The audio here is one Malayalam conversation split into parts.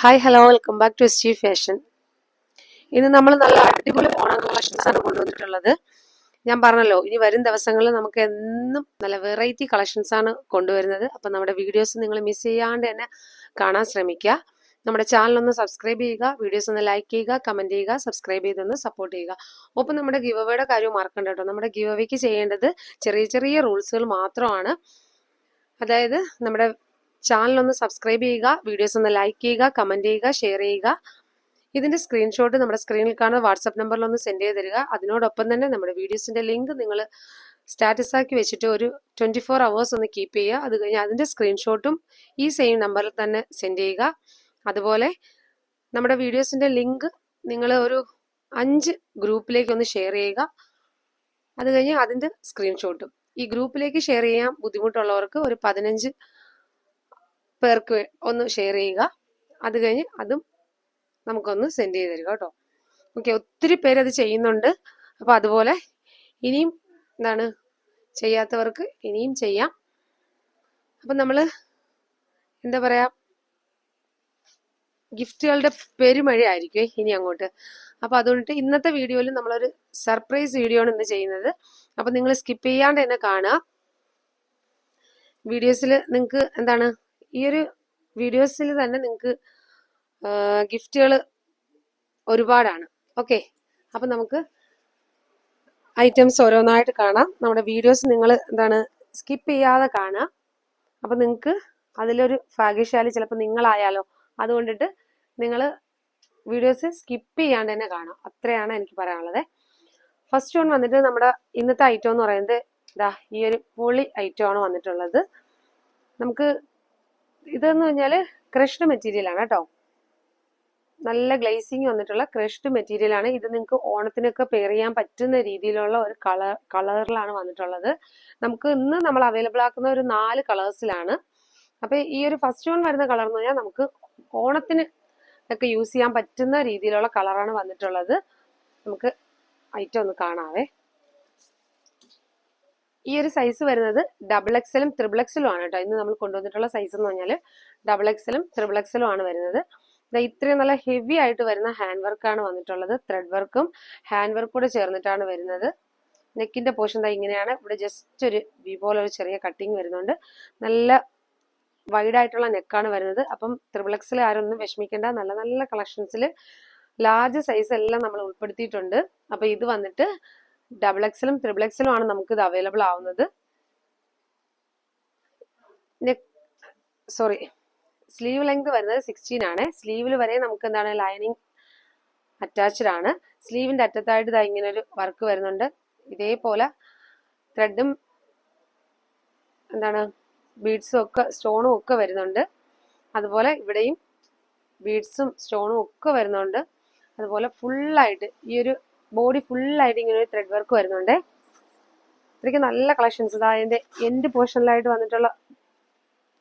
Hi hello welcome back to the fashion ഇന്ന് നമ്മൾ നല്ല അടിപൊളി ഓണം കളക്ഷൻസാണ് കൊണ്ടുവന്നിട്ടുള്ളത് ഞാൻ പറഞ്ഞല്ലോ ഇനി വരും ദിവസങ്ങളിൽ നമുക്ക് എന്നും നല്ല വെറൈറ്റി കളക്ഷൻസാണ് കൊണ്ടുവരുന്നത്. അപ്പം നമ്മുടെ വീഡിയോസ് നിങ്ങൾ മിസ് ചെയ്യാണ്ട് തന്നെ കാണാൻ ശ്രമിക്കുക. നമ്മുടെ ചാനൽ ഒന്ന് സബ്സ്ക്രൈബ് ചെയ്യുക വീഡിയോസ് ഒന്ന് ലൈക്ക് ചെയ്യുക കമന്റ് ചെയ്യുക സബ്സ്ക്രൈബ് ചെയ്തൊന്ന് സപ്പോർട്ട് ചെയ്യുക. ഒപ്പം നമ്മുടെ ഗിവ് അവയുടെ കാര്യം മറക്കണ്ട കേട്ടോ. നമ്മുടെ ഗിവ് അവയ്ക്ക് ചെയ്യേണ്ടത് ചെറിയ ചെറിയ റൂൾസുകൾ മാത്രമാണ്. അതായത് നമ്മുടെ ചാനൽ ഒന്ന് സബ്സ്ക്രൈബ് ചെയ്യുക വീഡിയോസ് ഒന്ന് ലൈക്ക് ചെയ്യുക കമന്റ് ചെയ്യുക ഷെയർ ചെയ്യുക. ഇതിന്റെ സ്ക്രീൻഷോട്ട് നമ്മുടെ സ്ക്രീനിൽ കാണുന്ന വാട്സപ്പ് നമ്പറിൽ ഒന്ന് സെൻഡ് ചെയ്ത് തരിക. അതിനോടൊപ്പം തന്നെ നമ്മുടെ വീഡിയോസിന്റെ ലിങ്ക് നിങ്ങൾ സ്റ്റാറ്റസ് ആക്കി വെച്ചിട്ട് ഒരു ട്വന്റി ഫോർ അവേഴ്സ് ഒന്ന് കീപ്പ് ചെയ്യുക. അത് കഴിഞ്ഞ് അതിന്റെ സ്ക്രീൻഷോട്ടും ഈ സെയിം നമ്പറിൽ തന്നെ സെൻഡ് ചെയ്യുക. അതുപോലെ നമ്മുടെ വീഡിയോസിന്റെ ലിങ്ക് നിങ്ങൾ ഒരു അഞ്ച് ഗ്രൂപ്പിലേക്ക് ഒന്ന് ഷെയർ ചെയ്യുക. അത് കഴിഞ്ഞ് അതിന്റെ സ്ക്രീൻഷോട്ടും ഈ ഗ്രൂപ്പിലേക്ക് ഷെയർ ചെയ്യാൻ ബുദ്ധിമുട്ടുള്ളവർക്ക് ഒരു പതിനഞ്ച് പേർക്ക് ഒന്ന് ഷെയർ ചെയ്യുക. അത് കഴിഞ്ഞ് അതും നമുക്കൊന്ന് സെൻഡ് ചെയ്ത് തരിക കേട്ടോ. ഓക്കെ ഒത്തിരി പേര് അത് ചെയ്യുന്നുണ്ട്. അപ്പോൾ അതുപോലെ ഇനിയും എന്താണ് ചെയ്യാത്തവർക്ക് ഇനിയും ചെയ്യാം. അപ്പം നമ്മൾ എന്താ പറയാ? ഗിഫ്റ്റുകളുടെ പെരുമഴ ആയിരിക്കും ഇനി അങ്ങോട്ട്. അപ്പോൾ അതുകൊണ്ട് ഇന്നത്തെ വീഡിയോയിൽ നമ്മളൊരു സർപ്രൈസ് വീഡിയോ ആണ് ഇന്ന് ചെയ്യുന്നത്. അപ്പൊ നിങ്ങൾ സ്കിപ്പ് ചെയ്യാണ്ട് തന്നെ കാണുക. വീഡിയോസിൽ നിങ്ങൾക്ക് എന്താണ് ഈ ഒരു വീഡിയോസിൽ തന്നെ നിങ്ങൾക്ക് ഗിഫ്റ്റുകൾ ഒരുപാടാണ്. ഓക്കെ? അപ്പം നമുക്ക് ഐറ്റംസ് ഓരോന്നായിട്ട് കാണാം. നമ്മുടെ വീഡിയോസ് നിങ്ങൾ എന്താണ് സ്കിപ്പ് ചെയ്യാതെ കാണാം. അപ്പം നിങ്ങൾക്ക് അതിലൊരു ഭാഗ്യശാലി ചിലപ്പോൾ നിങ്ങളായാലോ അതുകൊണ്ടിട്ട് നിങ്ങൾ വീഡിയോസ് സ്കിപ്പ് ചെയ്യാണ്ട് തന്നെ കാണാം. അത്രയാണ് എനിക്ക് പറയാനുള്ളത്. ഫസ്റ്റ് വൺ വന്നിട്ട് നമ്മുടെ ഇന്നത്തെ ഐറ്റം എന്ന് പറയുന്നത് ഇതാ ഈ ഒരു പൊളി ഐറ്റം ആണ് വന്നിട്ടുള്ളത്. നമുക്ക് ഇതെന്ന് പറഞ്ഞാൽ ക്രഷ്ഡ് മെറ്റീരിയൽ ആണ് കേട്ടോ. നല്ല ഗ്ലേസിങ് വന്നിട്ടുള്ള ക്രഷ്ഡ് മെറ്റീരിയൽ ആണ്. ഇത് നിങ്ങൾക്ക് ഓണത്തിനൊക്കെ പെയർ ചെയ്യാൻ പറ്റുന്ന രീതിയിലുള്ള ഒരു കളർ കളറിലാണ് വന്നിട്ടുള്ളത്. നമുക്ക് ഇന്ന് നമ്മൾ അവൈലബിൾ ആക്കുന്ന ഒരു നാല് കളേഴ്സിലാണ് അപ്പൊ ഈ ഒരു ഫസ്റ്റ് വൺ വരുന്ന കളർ എന്ന് പറഞ്ഞാൽ നമുക്ക് ഓണത്തിന് ഒക്കെ യൂസ് ചെയ്യാൻ പറ്റുന്ന രീതിയിലുള്ള കളറാണ് വന്നിട്ടുള്ളത്. നമുക്ക് ഐറ്റം ഒന്ന് കാണാവേ. ഈ ഒരു സൈസ് വരുന്നത് ഡബിൾ എക്സലും ത്രിബിൾ എക്സലും ആണ് കേട്ടോ. ഇന്ന് നമ്മൾ കൊണ്ടുവന്നിട്ടുള്ള സൈസ് എന്ന് പറഞ്ഞാൽ ഡബിൾ എക്സലും ത്രിബിൾ എക്സലും ആണ് വരുന്നത്. ഇത്രയും നല്ല ഹെവി ആയിട്ട് വരുന്ന ഹാൻഡ് വർക്കാണ് വന്നിട്ടുള്ളത്. ത്രെഡ് വർക്കും ഹാൻഡ് വർക്കും കൂടെ ചേർന്നിട്ടാണ് വരുന്നത്. നെക്കിന്റെ പോർഷൻ ദാ ഇങ്ങനെയാണ്. ഇവിടെ ജസ്റ്റ് ഒരു വി പോലെ ഒരു ചെറിയ കട്ടിങ് വരുന്നുണ്ട്. നല്ല വൈഡ് ആയിട്ടുള്ള നെക്കാണ് വരുന്നത്. അപ്പം ത്രിബിൾ എക്സിൽ ആരൊന്നും വിഷമിക്കേണ്ട. നല്ല നല്ല കളക്ഷൻസിൽ ലാർജ് സൈസ് എല്ലാം നമ്മൾ ഉൾപ്പെടുത്തിയിട്ടുണ്ട്. അപ്പൊ ഇത് വന്നിട്ട് ഡബിൾ എക്സലും ത്രിബിൾ എക്സലും ആണ് നമുക്ക് ഇത് അവൈലബിൾ ആവുന്നത് സോറി സ്ലീവ് ലെങ്ത് വരുന്നത് സിക്സ്റ്റീൻ ആണ്. സ്ലീവിൽ വരെ നമുക്ക് എന്താണ് ലൈനിങ് അറ്റാച്ച്ഡ് ആണ്. സ്ലീവിന്റെ അറ്റത്തായിട്ട് ഇതാ ഇങ്ങനെ ഒരു വർക്ക് വരുന്നുണ്ട്. ഇതേപോലെ ത്രെഡും എന്താണ് ബീഡ്സും ഒക്കെ സ്റ്റോണും ഒക്കെ വരുന്നുണ്ട്. അതുപോലെ ഇവിടെയും ബീഡ്സും സ്റ്റോണും ഒക്കെ വരുന്നുണ്ട്. അതുപോലെ ഫുള്ളായിട്ട് ഈ ഒരു ബോഡി ഫുള്ളായിട്ട് ഇങ്ങനെ ഒരു ത്രെഡ് വർക്ക് വരുന്നുണ്ട്. ഇത്രയ്ക്ക് നല്ല കളക്ഷൻസ് ഇതാ അതിന്റെ എൻഡ് പോർഷനിലായിട്ട് വന്നിട്ടുള്ള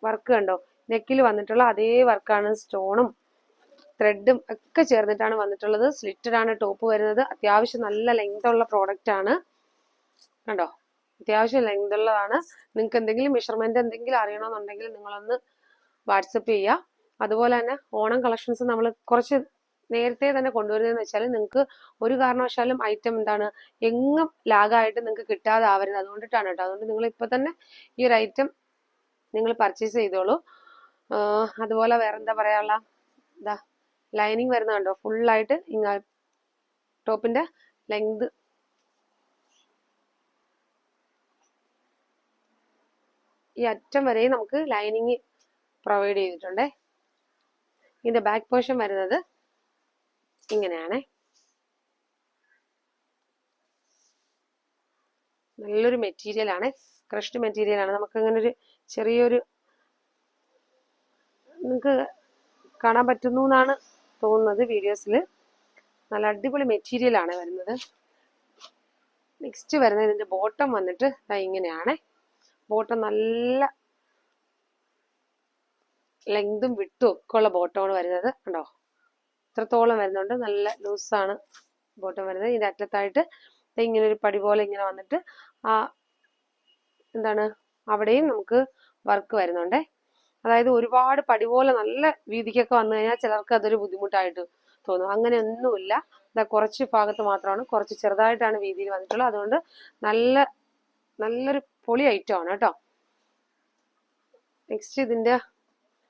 വർക്ക് കണ്ടോ? നെക്കിൽ വന്നിട്ടുള്ള അതേ വർക്കാണ് സ്റ്റോണും ത്രെഡും ഒക്കെ ചേർന്നിട്ടാണ് വന്നിട്ടുള്ളത്. സ്ലിറ്റഡ് ആണ് ടോപ്പ് വരുന്നത്. അത്യാവശ്യം നല്ല ലെങ്ത് ഉള്ള പ്രോഡക്റ്റ് ആണ്. കണ്ടോ? അത്യാവശ്യം ലെങ്ത് ഉള്ളതാണ്. നിങ്ങൾക്ക് എന്തെങ്കിലും മെഷർമെന്റ് എന്തെങ്കിലും അറിയണമെന്നുണ്ടെങ്കിൽ നിങ്ങളൊന്ന് വാട്സപ്പ് ചെയ്യുക അതുപോലെ തന്നെ ഓണം കളക്ഷൻസ് നമ്മൾ കുറച്ച് നേരത്തെ തന്നെ കൊണ്ടുവരുന്നതെന്ന് വെച്ചാൽ നിങ്ങൾക്ക് ഒരു കാരണവശാലും ഐറ്റം എന്താണ് എങ്ങും ലാഗായിട്ട് നിങ്ങൾക്ക് കിട്ടാതെ ആവരുത് അതുകൊണ്ടിട്ടാണ് കേട്ടോ. അതുകൊണ്ട് നിങ്ങൾ ഇപ്പൊ തന്നെ ഈ ഒരു ഐറ്റം നിങ്ങൾ പർച്ചേസ് ചെയ്തോളൂ. അതുപോലെ വേറെ എന്താ പറയാനുള്ള? ഇതാ ലൈനിങ് വരുന്ന കണ്ടോ? ഫുള്ളായിട്ട് ഇങ്ങ ടോപ്പിന്റെ ലെങ്ത് ഈ അറ്റം വരെ നമുക്ക് ലൈനിങ് പ്രൊവൈഡ് ചെയ്തിട്ടുണ്ട്. ഇതിന്റെ ബാക്ക് പോർഷൻ വരുന്നത് ഇങ്ങനെയാണ്. നല്ലൊരു മെറ്റീരിയൽ ആണ്. ക്രഷ്ഡ് മെറ്റീരിയൽ ആണ്. നമുക്ക് അങ്ങനെ ഒരു ചെറിയൊരു നിങ്ങൾക്ക് കാണാൻ പറ്റുന്നു എന്നാണ് തോന്നുന്നത് വീഡിയോസിൽ നല്ല അടിപൊളി മെറ്റീരിയൽ ആണ് വരുന്നത്. നെക്സ്റ്റ് വരുന്നത് ഇതിന്റെ ബോട്ടം വന്നിട്ട് ഇങ്ങനെയാണ്. ബോട്ടം നല്ല ലെങ്തും വിട്ടും ഒക്കെ ഉള്ള ബോട്ടമാണ് വരുന്നത്. കണ്ടോ? ഇത്രത്തോളം വരുന്നുണ്ട്. നല്ല ലൂസാണ് ബോട്ടം വരുന്നത്. ഇതിന്റെ അറ്റത്തായിട്ട് ഇങ്ങനെ ഒരു പടി പോലെ ഇങ്ങനെ വന്നിട്ട് ആ എന്താണ് അവിടെയും നമുക്ക് വർക്ക് വരുന്നുണ്ടേ. അതായത് ഒരുപാട് പടി പോലെ നല്ല വീതിക്കൊക്കെ വന്നു കഴിഞ്ഞാൽ ചിലർക്ക് അതൊരു ബുദ്ധിമുട്ടായിട്ട് തോന്നും. അങ്ങനെയൊന്നുമില്ല ഇതാ കുറച്ച് ഭാഗത്ത് മാത്രമാണ് കുറച്ച് ചെറുതായിട്ടാണ് വീതിയിൽ വന്നിട്ടുള്ളത്. അതുകൊണ്ട് നല്ല നല്ലൊരു പൊളി ഐറ്റമാണ് കേട്ടോ. നെക്സ്റ്റ് ഇതിന്റെ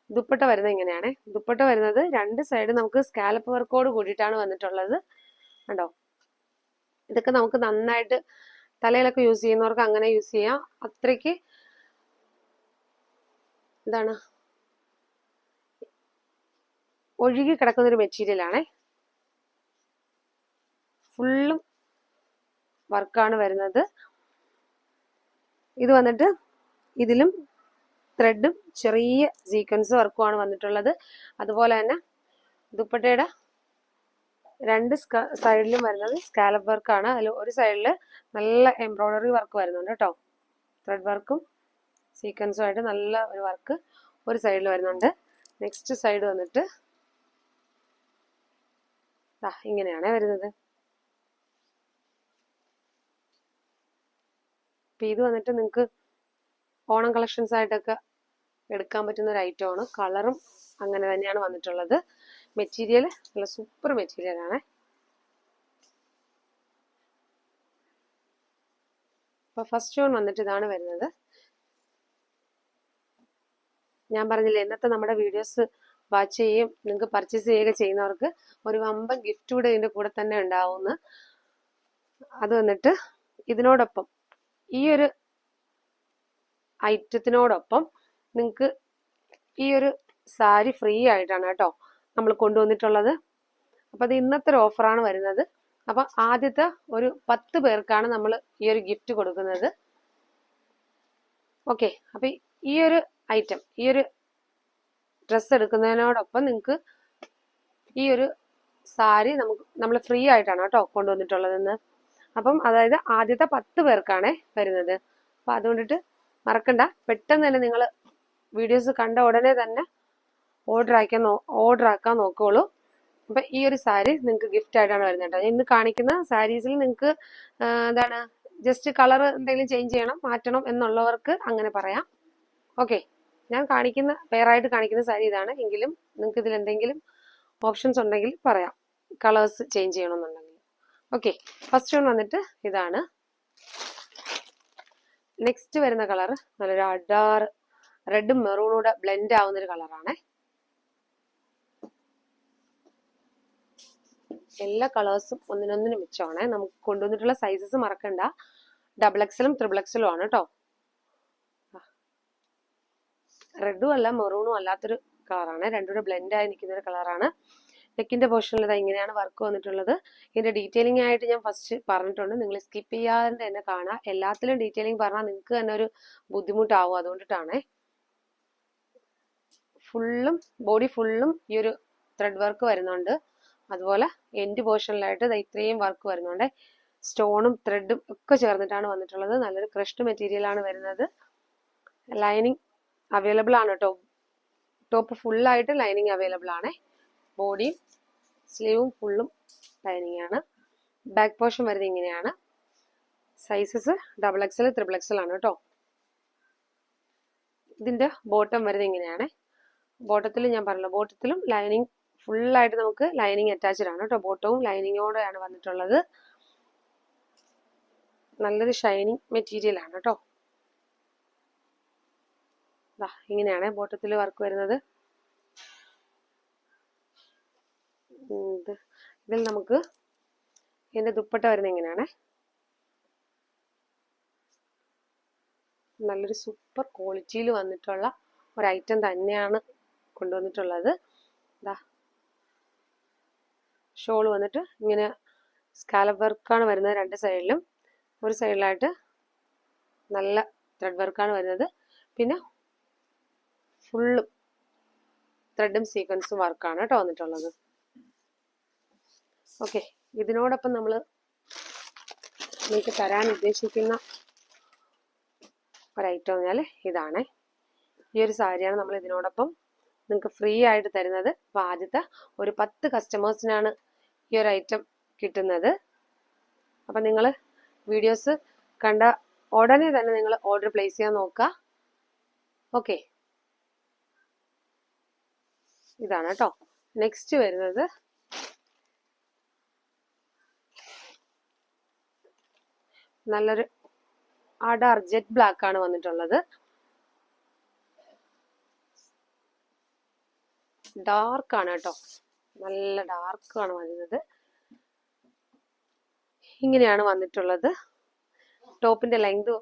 ദുപ്പട്ട വരുന്നത് ഇങ്ങനെയാണ്. ദുപ്പട്ട വരുന്നത് രണ്ട് സൈഡ് നമുക്ക് സ്കാലപ്പ് വർക്കോട് കൂടിയിട്ടാണ് വന്നിട്ടുള്ളത്. കണ്ടോ? ഇതൊക്കെ നമുക്ക് നന്നായിട്ട് തലയിലൊക്കെ യൂസ് ചെയ്യുന്നവർക്ക് അങ്ങനെ യൂസ് ചെയ്യാം. അത്രയ്ക്ക് എന്താണ്? ഒഴുകി കിടക്കുന്ന ഒരു മെറ്റീരിയൽ ആണേ. ഫുള്ളും വർക്കാണ് വരുന്നത്. ഇത് വന്നിട്ട് ഇതിലും ത്രെഡും ചെറിയ സീക്വൻസ് വർക്കുമാണ് വന്നിട്ടുള്ളത്. അതുപോലെ തന്നെ ദുപ്പട്ടയുടെ രണ്ട് സൈഡിലും വരുന്നത് സ്കാലപ്പ് വർക്കാണ് അതിൽ ഒരു സൈഡിൽ നല്ല എംബ്രോയ്ഡറി വർക്ക് വരുന്നുണ്ട് കേട്ടോ ത്രെഡ് വർക്കും സീക്വൻസും ആയിട്ട് നല്ല ഒരു വർക്ക് ഒരു സൈഡിൽ വരുന്നുണ്ട്. നെക്സ്റ്റ് സൈഡ് വന്നിട്ട് ഇങ്ങനെയാണ് വരുന്നത്. അപ്പം ഇത് വന്നിട്ട് നിങ്ങൾക്ക് ഓണം കളക്ഷൻസ് ആയിട്ടൊക്കെ എടുക്കാൻ പറ്റുന്ന ഒരു ഐറ്റം ആണ്. കളറും അങ്ങനെ തന്നെയാണ് വന്നിട്ടുള്ളത്. മെറ്റീരിയൽ നല്ല സൂപ്പർ മെറ്റീരിയലാണ് അപ്പൊ ഫസ്റ്റ് ഷോൺ വന്നിട്ട് ഇതാണ് വരുന്നത്. ഞാൻ പറഞ്ഞില്ലേ ഇന്നത്തെ നമ്മുടെ വീഡിയോസ് വാച്ച് ചെയ്യുകയും നിങ്ങൾക്ക് പർച്ചേസ് ചെയ്യുക ചെയ്യുന്നവർക്ക് ഒരു വമ്പൻ ഗിഫ്റ്റ് കൂടെ ഇതിന്റെ കൂടെ തന്നെ ഉണ്ടാവുമെന്ന്. അത് വന്നിട്ട് ഇതിനോടൊപ്പം ഈ ഒരു ഐറ്റത്തിനോടൊപ്പം നിങ്ങൾക്ക് ഈ ഒരു സാരി ഫ്രീ ആയിട്ടാണ് കേട്ടോ നമ്മൾ കൊണ്ടുവന്നിട്ടുള്ളത്. അപ്പം അത് ഇന്നത്തെ ഒരു ഓഫറാണ് വരുന്നത്. അപ്പം ആദ്യത്തെ ഒരു പത്ത് പേർക്കാണ് നമ്മൾ ഈ ഒരു ഗിഫ്റ്റ് കൊടുക്കുന്നത്. ഓക്കെ അപ്പം ഈ ഒരു ഐറ്റം ഈ ഒരു ഡ്രസ്സ് എടുക്കുന്നതിനോടൊപ്പം നിങ്ങൾക്ക് ഈ ഒരു സാരി നമുക്ക് നമ്മൾ ഫ്രീ ആയിട്ടാണ് കേട്ടോ കൊണ്ടുവന്നിട്ടുള്ളതെന്ന്. അപ്പം അതായത് ആദ്യത്തെ പത്ത് പേർക്കാണ് വരുന്നത്. അപ്പം അതുകൊണ്ടിട്ട് മറക്കണ്ട പെട്ടെന്ന് തന്നെ നിങ്ങൾ വീഡിയോസ് കണ്ട ഉടനെ തന്നെ ഓർഡർ ആക്കാൻ ഓർഡർ ആക്കാൻ നോക്കുകയുള്ളൂ അപ്പം ഈ ഒരു സാരി നിങ്ങൾക്ക് ഗിഫ്റ്റ് ആയിട്ടാണ് വരുന്നത് കേട്ടോ. ഇന്ന് കാണിക്കുന്ന സാരീസിൽ നിങ്ങൾക്ക് എന്താണ് ജസ്റ്റ് കളർ എന്തെങ്കിലും ചേഞ്ച് ചെയ്യണം മാറ്റണം എന്നുള്ളവർക്ക് അങ്ങനെ പറയാം. ഓക്കെ ഞാൻ കാണിക്കുന്ന പെയറായിട്ട് കാണിക്കുന്ന സാരി ഇതാണ്. എങ്കിലും നിങ്ങൾക്ക് ഇതിൽ എന്തെങ്കിലും ഓപ്ഷൻസ് ഉണ്ടെങ്കിൽ പറയാം. കളേഴ്സ് ചേഞ്ച് ചെയ്യണമെന്നുണ്ടെങ്കിൽ. ഓക്കെ ഫസ്റ്റ് വൺ വന്നിട്ട് ഇതാണ്. നെക്സ്റ്റ് വരുന്ന കളർ നല്ലൊരു അഡാർ റെഡും മെറൂണൂടെ ബ്ലെൻഡ് ആവുന്ന ഒരു കളറാണ് എല്ലാ കളേഴ്സും ഒന്നിനൊന്നിന് മിച്ചമാണ്. നമുക്ക് കൊണ്ടുവന്നിട്ടുള്ള സൈസസ് മറക്കണ്ട. ഡബിൾ എക്സലും ത്രിബിൾ എക്സലും ആണ് കേട്ടോ റെഡും അല്ല മെറൂണും അല്ലാത്തൊരു കളറാണ് രണ്ടുകൂടെ ബ്ലെൻഡ് ആയി നിൽക്കുന്ന ഒരു കളറാണ് നെക്കിന്റെ പോർഷനിൽ ഇങ്ങനെയാണ് വർക്ക് വന്നിട്ടുള്ളത്. ഇതിന്റെ ഡീറ്റെയിലിംഗ് ആയിട്ട് ഞാൻ ഫസ്റ്റ് പറഞ്ഞിട്ടുണ്ട്. നിങ്ങൾ സ്കിപ്പ് ചെയ്യാതെ തന്നെ കാണാം. എല്ലാത്തിലും ഡീറ്റെയിലിംഗ് പറഞ്ഞാൽ നിങ്ങൾക്ക് തന്നെ ഒരു ബുദ്ധിമുട്ടാവും. അതുകൊണ്ടിട്ടാണേ. ഫുള്ളും ബോഡി ഫുള്ളും ഈ ഒരു ത്രെഡ് വർക്ക് വരുന്നുണ്ട്. അതുപോലെ എൻഡ് പോർഷനിലായിട്ട് ഇത്രയും വർക്ക് വരുന്നുണ്ട്. സ്റ്റോണും ത്രെഡും ഒക്കെ ചേർന്നിട്ടാണ് വന്നിട്ടുള്ളത്. നല്ലൊരു ക്രഷ്ഡ് മെറ്റീരിയൽ ആണ് വരുന്നത്. ലൈനിങ് അവൈലബിൾ ആണ് കേട്ടോ ടോപ്പ് ഫുള്ളായിട്ട് ലൈനിങ് അവൈലബിൾ ആണ്. ബോഡിയും സ്ലീവും ഫുള്ളും ലൈനിങ് ആണ്. ബാക്ക് പോർഷൻ വരുന്നത് ഇങ്ങനെയാണ്. Sizes double XL triple XL ആണ് കേട്ടോ ഇതിന്റെ ബോട്ടം വരുന്നത് ഇങ്ങനെയാണ്. ബോട്ടത്തിൽ ഞാൻ പറഞ്ഞല്ലോ ബോട്ടത്തിലും ലൈനിങ് ഫുള്ളായിട്ട് നമുക്ക് ലൈനിങ് അറ്റാച്ച്ഡ് ആണ് കേട്ടോ. ബോട്ടവും ലൈനിങ്ങോടെയാണ് വന്നിട്ടുള്ളത്. നല്ലൊരു ഷൈനിങ് മെറ്റീരിയൽ ആണ് കേട്ടോ. ഇങ്ങനെയാണ് ബോട്ടത്തിൽ വർക്ക് വരുന്നത്. ഇത് ഇതിൽ നമുക്ക് എന്റെ ദുപ്പട്ട വരുന്ന എങ്ങനെയാണ്? നല്ലൊരു സൂപ്പർ ക്വാളിറ്റിയിൽ വന്നിട്ടുള്ള ഒരു ഐറ്റം തന്നെയാണ് കൊണ്ടുവന്നിട്ടുള്ളത്. ഇതാ ഷോൾ വന്നിട്ട് ഇങ്ങനെ സ്കാലപ്പ് വർക്കാണ് വരുന്നത് രണ്ട് സൈഡിലും. ഒരു സൈഡിലായിട്ട് നല്ല ത്രെഡ് വർക്കാണ് വരുന്നത്. പിന്നെ ഫുള്ളും ത്രെഡും സീക്വൻസും വർക്കാണ് കേട്ടോ വന്നിട്ടുള്ളത്. ഓക്കെ ഇതിനോടൊപ്പം നമ്മൾ നിങ്ങൾക്ക് തരാൻ ഉദ്ദേശിക്കുന്ന ഒരു ഐറ്റം പറഞ്ഞാൽ ഇതാണ്. ഈ ഒരു സാരിയാണ് നമ്മൾ ഇതിനോടൊപ്പം നിങ്ങൾക്ക് ഫ്രീ ആയിട്ട് തരുന്നത് അപ്പോൾ ആദ്യത്തെ ഒരു പത്ത് കസ്റ്റമേഴ്സിനാണ് ഈ ഒരു ഐറ്റം കിട്ടുന്നത്. അപ്പം നിങ്ങൾ വീഡിയോസ് കണ്ട ഉടനെ തന്നെ നിങ്ങൾ ഓർഡർ പ്ലേസ് ചെയ്യാൻ നോക്കുക ഓക്കെ ഇതാണ് കേട്ടോ നെക്സ്റ്റ് വരുന്നത് നല്ലൊരു അഡാർ ജെറ്റ് ബ്ലാക്ക് ആണ് വന്നിട്ടുള്ളത്. ഡാർക്ക് ആണ് കേട്ടോ. നല്ല ഡാർക്ക് ആണ് വരുന്നത്. ഇങ്ങനെയാണ് വന്നിട്ടുള്ളത്. ടോപ്പിന്റെ ലെങ്ത്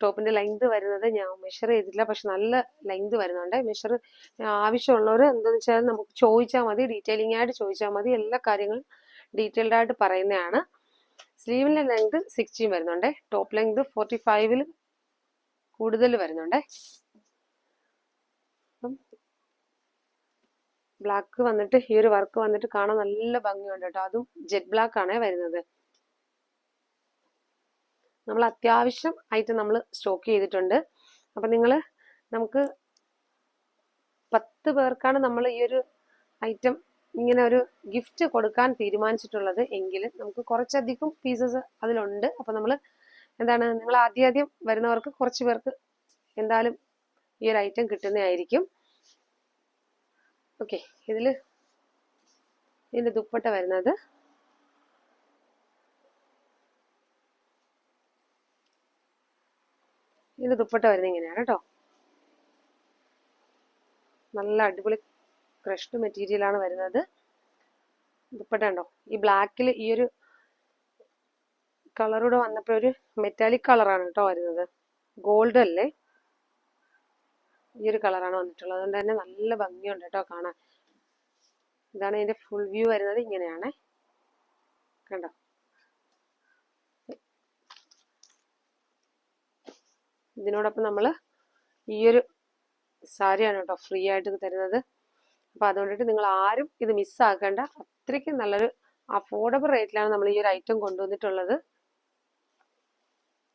ടോപ്പിന്റെ ലെങ്ത് വരുന്നത് ഞാൻ മെഷർ ചെയ്തിട്ടില്ല പക്ഷെ നല്ല ലെങ്ത് വരുന്നുണ്ട്. മെഷർ ആവശ്യമുള്ളവർ എന്താണെന്ന് വെച്ചാൽ നമുക്ക് ചോദിച്ചാൽ മതി ഡീറ്റെയിലിംഗ് ആയിട്ട് ചോദിച്ചാൽ മതി. എല്ലാ കാര്യങ്ങളും ഡീറ്റെയിൽഡ് ആയിട്ട് പറയുന്നതാണ്. സ്ലീവിന്റെ ലെങ്ത് സിക്സ്റ്റീൻ വരുന്നുണ്ട്. ടോപ്പ് ലെങ്ത് ഫോർട്ടി ഫൈവിൽ കൂടുതൽ വരുന്നുണ്ട്. ബ്ലാക്ക് വന്നിട്ട് ഈ ഒരു വർക്ക് വന്നിട്ട് കാണാൻ നല്ല ഭംഗിയുണ്ട് കേട്ടോ അതും ജെറ്റ് ബ്ലാക്ക് ആണേ വരുന്നത്. നമ്മൾ അത്യാവശ്യം ആയിട്ട് നമ്മൾ സ്റ്റോക്ക് ചെയ്തിട്ടുണ്ട്. അപ്പൊ നിങ്ങൾ നമുക്ക് പത്ത് പേർക്കാണ് നമ്മൾ ഈ ഒരു ഐറ്റം ഇങ്ങനെ ഒരു ഗിഫ്റ്റ് കൊടുക്കാൻ തീരുമാനിച്ചിട്ടുള്ളത്. എങ്കിൽ നമുക്ക് കുറച്ചധികം പീസസ് അതിലുണ്ട്. അപ്പൊ നമ്മൾ എന്താണ് നിങ്ങൾ ആദ്യം ആദ്യം വരുന്നവർക്ക് കുറച്ച് പേർക്ക് എന്തായാലും ഈ ഒരു ഐറ്റം കിട്ടുന്നതായിരിക്കും. ഓക്കെ ഇതിൽ ഇതിന്റെ ദുപ്പട്ട വരുന്നത്. ഇതിന്റെ ദുപ്പട്ട വരുന്നത് ഇങ്ങനെയാണ് കേട്ടോ. നല്ല അടിപൊളി ക്രഷ്ഡ് മെറ്റീരിയൽ ആണ് വരുന്നത്. ദുപ്പട്ട ഉണ്ടോ? ഈ ബ്ലാക്കിൽ ഈ ഒരു കളറൂടെ വന്നപ്പോൾ ഒരു മെറ്റാലിക് കളറാണ് കേട്ടോ വരുന്നത്. ഗോൾഡ് അല്ലേ? ഈ ഒരു കളറാണ് വന്നിട്ടുള്ളത്. അതുകൊണ്ട് തന്നെ നല്ല ഭംഗിയുണ്ട് കേട്ടോ കാണാൻ. ഇതാണ് ഇതിന്റെ ഫുൾ വ്യൂ വരുന്നത് ഇങ്ങനെയാണ്. കണ്ടോ? ഇതിനോടൊപ്പം നമ്മൾ ഈ ഒരു സാരിയാണ് കേട്ടോ ഫ്രീ ആയിട്ട് തരുന്നത്. അപ്പോൾ അതുകൊണ്ടിട്ട് നിങ്ങൾ ആരും ഇത് മിസ്സാക്കേണ്ട അത്രയ്ക്ക് നല്ലൊരു അഫോർഡബിൾ റേറ്റിലാണ് നമ്മൾ ഈ ഒരു ഐറ്റം കൊണ്ടുവന്നിട്ടുള്ളത്.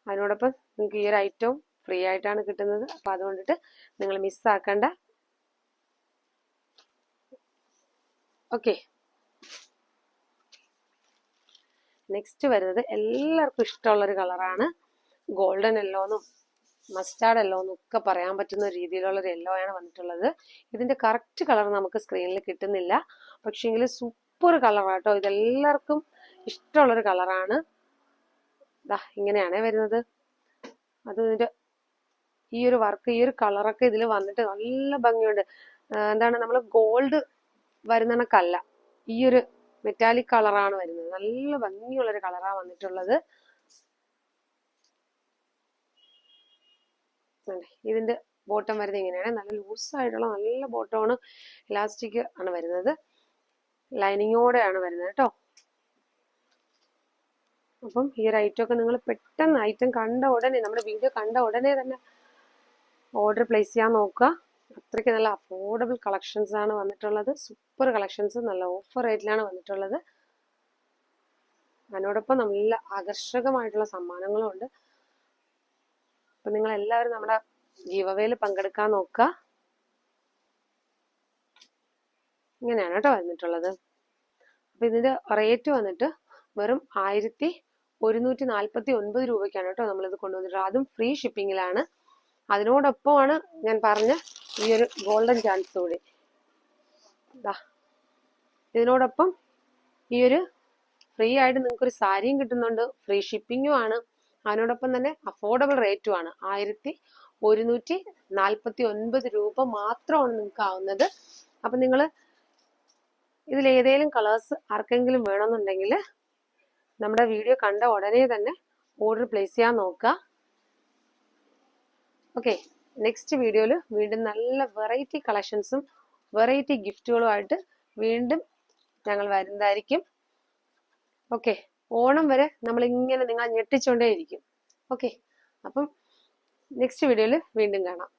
അതിനോടൊപ്പം നിങ്ങൾക്ക് ഈ ഒരു ഐറ്റവും ഫ്രീ ആയിട്ടാണ് കിട്ടുന്നത്. അപ്പൊ അതുകൊണ്ടിട്ട് നിങ്ങൾ മിസ്സാക്കണ്ട ഓക്കെ നെക്സ്റ്റ് വരുന്നത് എല്ലാവർക്കും ഇഷ്ടമുള്ളൊരു കളറാണ് ഗോൾഡൻ എല്ലോന്നും മസ്റ്റാർഡ് എല്ലോ ഒക്കെ പറയാൻ പറ്റുന്ന രീതിയിലുള്ള ഒരു യെല്ലോ ആണ് വന്നിട്ടുള്ളത്. ഇതിന്റെ കറക്റ്റ് കളർ നമുക്ക് സ്ക്രീനിൽ കിട്ടുന്നില്ല. പക്ഷേങ്കിൽ സൂപ്പർ കളറാട്ടോ ഇതെല്ലാവർക്കും ഇഷ്ടമുള്ളൊരു കളറാണ് ദാ ഇങ്ങനെയാണ് വരുന്നത്. അത് ഈ ഒരു വർക്ക് ഈ ഒരു കളറൊക്കെ ഇതിൽ വന്നിട്ട് നല്ല ഭംഗിയുണ്ട്. എന്താണ് നമ്മൾ ഗോൾഡ് വരുന്ന കണക്കല്ല ഈ ഒരു മെറ്റാലിക് കളറാണ് വരുന്നത്. നല്ല ഭംഗിയുള്ള ഒരു കളറാണ് വന്നിട്ടുള്ളത്. ഇതിന്റെ ബോട്ടം വരുന്നത് ഇങ്ങനെയാണ്. നല്ല ലൂസ് ആയിട്ടുള്ള നല്ല ബോട്ടമാണ് ഇലാസ്റ്റിക് ആണ് വരുന്നത്. ലൈനിങ്ങോടെയാണ് വരുന്നത് കേട്ടോ. അപ്പം ഈ ഒരു ഐറ്റം ഒക്കെ നിങ്ങൾ പെട്ടെന്ന് ഐറ്റം കണ്ട ഉടനെ നമ്മുടെ വീഡിയോ കണ്ട ഉടനെ തന്നെ ഓർഡർ പ്ലേസ് ചെയ്യാൻ നോക്കുക. അത്രയ്ക്ക് നല്ല അഫോർഡബിൾ കളക്ഷൻസ് ആണ് വന്നിട്ടുള്ളത്. സൂപ്പർ കളക്ഷൻസ് നല്ല ഓഫർ റേറ്റിലാണ് വന്നിട്ടുള്ളത്. അതിനോടൊപ്പം നല്ല ആകർഷകമായിട്ടുള്ള സമ്മാനങ്ങളും ഉണ്ട്. അപ്പൊ നിങ്ങൾ എല്ലാവരും നമ്മുടെ ജീവവേൽ പങ്കെടുക്കാൻ നോക്കുക. ഇങ്ങനെയാണ് കേട്ടോ വന്നിട്ടുള്ളത്. അപ്പൊ ഇതിന്റെ റേറ്റ് വന്നിട്ട് വെറും ആയിരത്തി ഒരുന്നൂറ്റി നാൽപ്പത്തി ഒൻപത് രൂപയ്ക്കാണ് കേട്ടോ നമ്മളിത് കൊണ്ടുവന്നിട്ടുള്ളത്. അതും ഫ്രീ ഷിപ്പിങ്ങിലാണ് അതിനോടൊപ്പമാണ് ഞാൻ പറഞ്ഞ ഈ ഒരു ഗോൾഡൻ ചാൻസ് കൂടി ഇതിനോടൊപ്പം ഈ ഒരു ഫ്രീ ആയിട്ട് നിങ്ങൾക്ക് ഒരു സാരിയും കിട്ടുന്നുണ്ട്. ഫ്രീ ഷിപ്പിങ്ങും ആണ്. അതിനോടൊപ്പം തന്നെ അഫോർഡബിൾ റേറ്റും ആണ്. ആയിരത്തി ഒരുന്നൂറ്റി നാൽപ്പത്തി ഒൻപത് രൂപ മാത്രമാണ് നിങ്ങൾക്ക് ആവുന്നത്. അപ്പൊ നിങ്ങൾ ഇതിൽ ഏതെങ്കിലും കളേഴ്സ് ആർക്കെങ്കിലും വേണമെന്നുണ്ടെങ്കിൽ നമ്മുടെ വീഡിയോ കണ്ട ഉടനെ തന്നെ ഓർഡർ പ്ലേസ് ചെയ്യാൻ നോക്കുക. ഓക്കെ നെക്സ്റ്റ് വീഡിയോയിൽ വീണ്ടും നല്ല വെറൈറ്റി കളക്ഷൻസും വെറൈറ്റി ഗിഫ്റ്റുകളുമായിട്ട് വീണ്ടും ഞങ്ങൾ വരുന്നതായിരിക്കും. ഓക്കെ ഓണം വരെ നമ്മൾ ഇങ്ങനെ നിങ്ങൾ ഞെട്ടിച്ചുകൊണ്ടേയിരിക്കും ഓക്കെ അപ്പം നെക്സ്റ്റ് വീഡിയോയിൽ വീണ്ടും കാണാം.